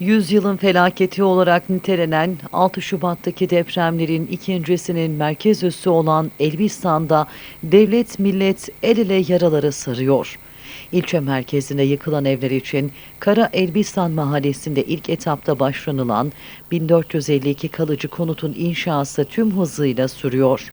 Yüzyılın felaketi olarak nitelenen 6 Şubat'taki depremlerin ikincisinin merkez üssü olan Elbistan'da devlet millet el ele yaraları sarıyor. İlçe merkezinde yıkılan evler için Kara Elbistan mahallesinde ilk etapta başlanılan 1452 kalıcı konutun inşası tüm hızıyla sürüyor.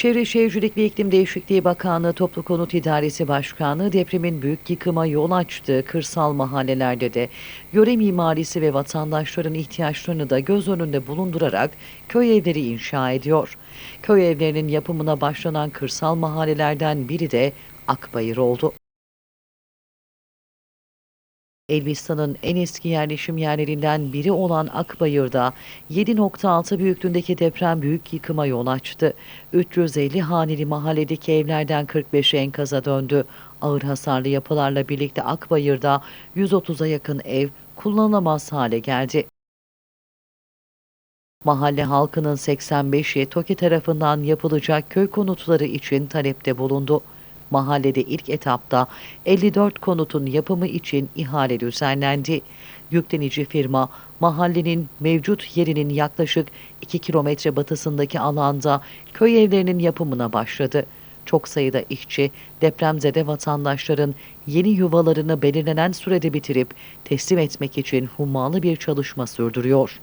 Çevre Şehircilik ve İklim Değişikliği Bakanlığı Toplu Konut İdaresi Başkanı depremin büyük yıkıma yol açtığı kırsal mahallelerde de yöre mimarisi ve vatandaşların ihtiyaçlarını da göz önünde bulundurarak köy evleri inşa ediyor. Köy evlerinin yapımına başlanan kırsal mahallelerden biri de Akbayır oldu. Elbistan'ın en eski yerleşim yerlerinden biri olan Akbayır'da 7.6 büyüklüğündeki deprem büyük yıkıma yol açtı. 350 haneli mahalledeki evlerden 45'i enkaza döndü. Ağır hasarlı yapılarla birlikte Akbayır'da 130'a yakın ev kullanılamaz hale geldi. Mahalle halkının 85'i TOKİ tarafından yapılacak köy konutları için talepte bulundu. Mahallede ilk etapta 54 konutun yapımı için ihale düzenlendi. Yüklenici firma mahallenin mevcut yerinin yaklaşık 2 kilometre batısındaki alanda köy evlerinin yapımına başladı. Çok sayıda işçi depremzede vatandaşların yeni yuvalarını belirlenen sürede bitirip teslim etmek için hummalı bir çalışma sürdürüyor.